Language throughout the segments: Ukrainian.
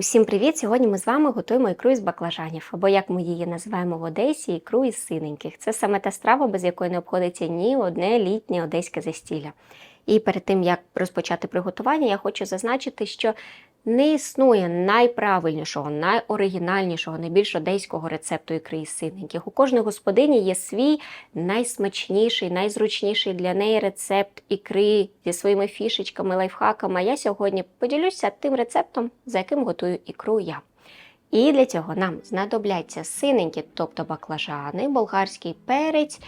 Усім привіт! Сьогодні ми з вами готуємо ікру із баклажанів, або як ми її називаємо в Одесі, ікру із синеньких. Це саме та страва, без якої не обходиться ні одне літнє одеське застілля. І перед тим як розпочати приготування, я хочу зазначити, що не існує найправильнішого, найоригінальнішого, найбільш одеського рецепту ікри із синеньких. У кожної господині є свій найсмачніший, найзручніший для неї рецепт ікри зі своїми фішечками, лайфхаками. Я сьогодні поділюся тим рецептом, за яким готую ікру я. І для цього нам знадобляться синенькі, тобто баклажани, болгарський перець,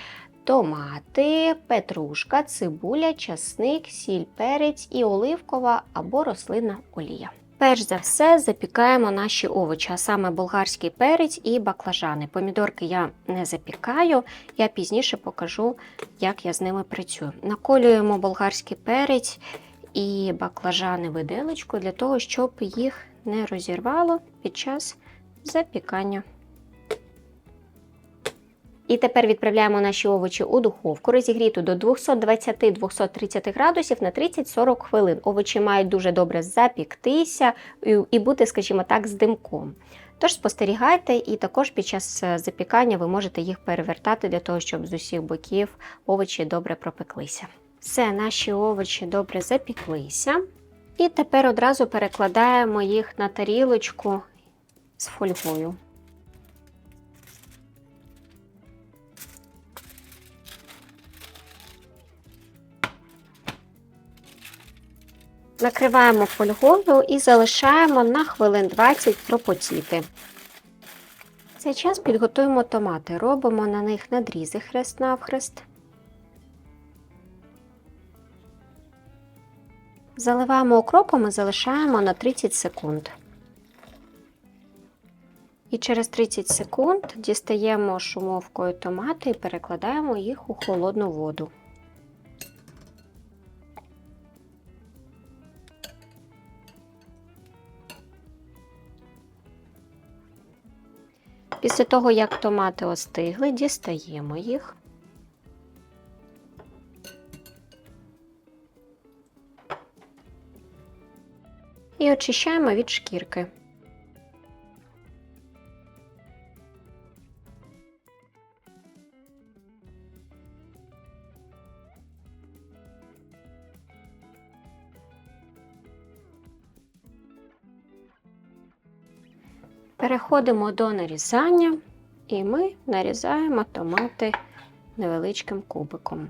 томати, петрушка, цибуля, часник, сіль, перець і оливкова або рослинна олія. Перш за все запікаємо наші овочі, а саме болгарський перець і баклажани. Помідорки я не запікаю, я пізніше покажу, як я з ними працюю. Наколюємо болгарський перець і баклажани виделочкою для того, щоб їх не розірвало під час запікання. І тепер відправляємо наші овочі у духовку, розігріту до 220-230 градусів на 30-40 хвилин. Овочі мають дуже добре запіктися і бути, скажімо так, з димком. Тож спостерігайте, і також під час запікання ви можете їх перевертати для того, щоб з усіх боків овочі добре пропеклися. Все, наші овочі добре запіклися. І тепер одразу перекладаємо їх на тарілочку з фольгою. Накриваємо фольгою і залишаємо на хвилин 20 пропотіти. В цей час підготуємо томати, робимо на них надрізи хрест навхрест. Заливаємо окропом і залишаємо на 30 секунд. І через 30 секунд дістаємо шумовкою томати і перекладаємо їх у холодну воду. Після того, як томати остигли, дістаємо їх. І очищаємо від шкірки. Переходимо до нарізання, і ми нарізаємо томати невеличким кубиком.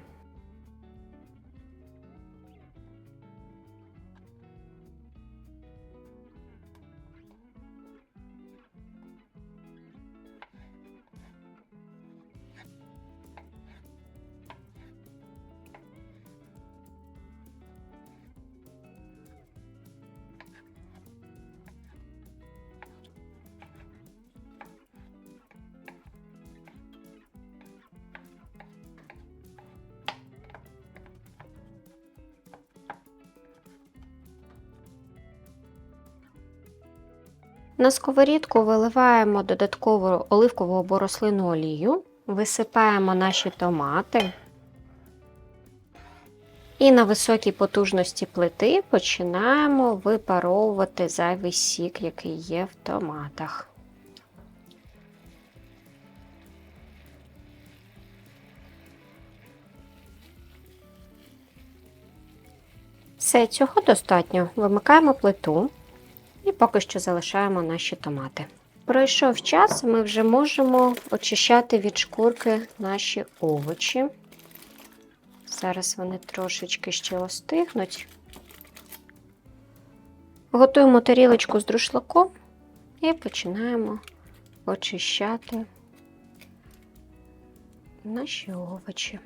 На сковорідку виливаємо додаткову оливкову або рослинну олію, висипаємо наші томати і на високій потужності плити починаємо випаровувати зайвий сік, який є в томатах. Все, цього достатньо. Вимикаємо плиту. І поки що залишаємо наші томати. Пройшов час, ми вже можемо очищати від шкурки наші овочі. Зараз вони трошечки ще остигнуть. Готуємо тарілочку з друшлаком і починаємо очищати наші овочі.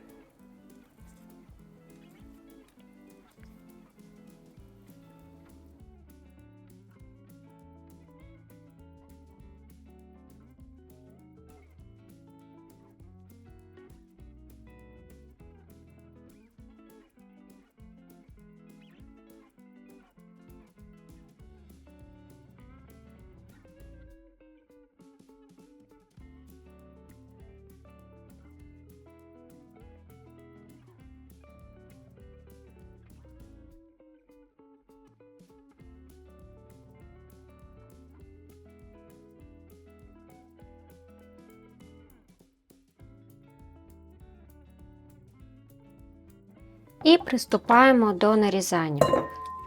І приступаємо до нарізання.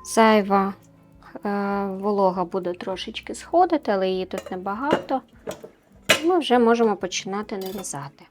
Зайва е, волога буде трошечки сходити, але її тут небагато. Ми вже можемо починати нарізати.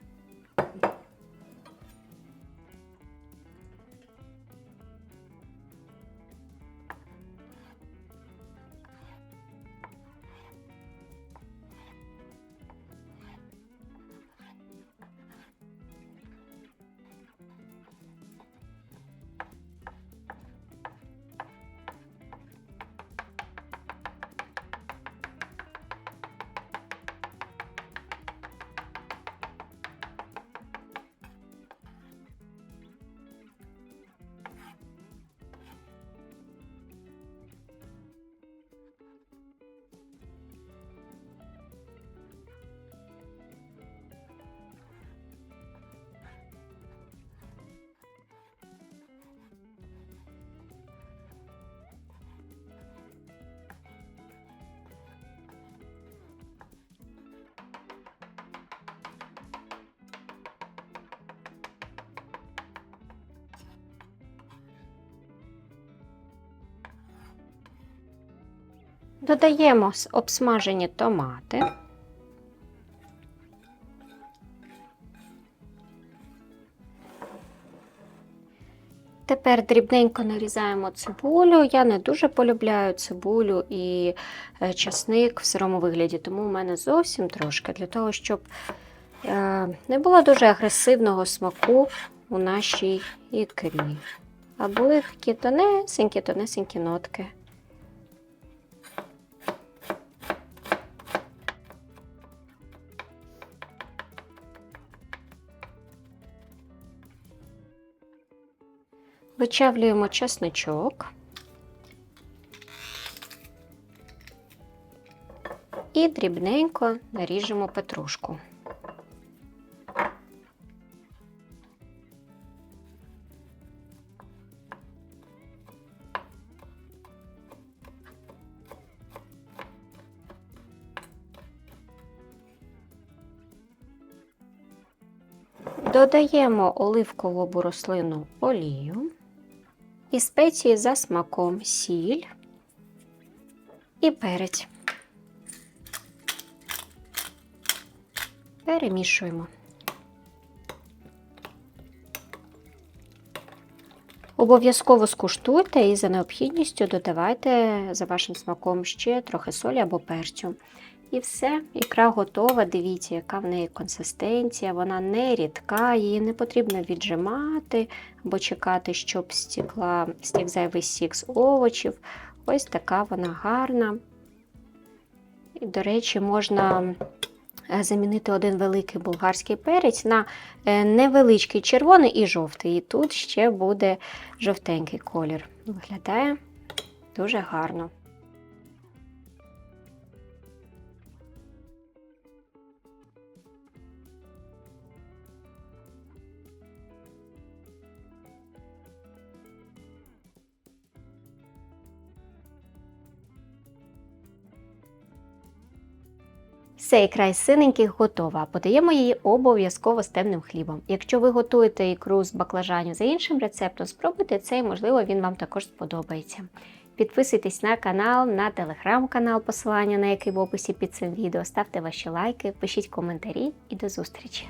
Додаємо обсмажені томати. Тепер дрібненько нарізаємо цибулю. Я не дуже полюбляю цибулю і е, часник в сирому вигляді, тому у мене зовсім трошки для того, щоб е, не було дуже агресивного смаку у нашій ікрі. А були такі тонесенькі, тонесенькі нотки. Вичавлюємо чесничок. І дрібненько наріжемо петрушку. Додаємо оливкову рослину олію і спеції за смаком сіль і перець. Перемішуємо. Обов'язково скуштуйте і за необхідністю додавайте за вашим смаком ще трохи солі або перцю. І все, ікра готова. Дивіться, яка в неї консистенція. Вона не рідка, її не потрібно віджимати або чекати, щоб стікла, стік зайвий сік з овочів. Ось така вона гарна. І, до речі, можна е, замінити один великий болгарський перець на е, невеличкий червоний і жовтий. І тут ще буде жовтенький колір. Виглядає дуже гарно. Все, ікра із синеньких готова. Подаємо її обов'язково з темним хлібом. Якщо ви готуєте ікру з баклажанів за іншим рецептом, спробуйте це і, можливо, він вам також сподобається. Підписуйтесь на канал, на телеграм-канал, посилання на який в описі під цим відео. Ставте ваші лайки, пишіть коментарі і до зустрічі!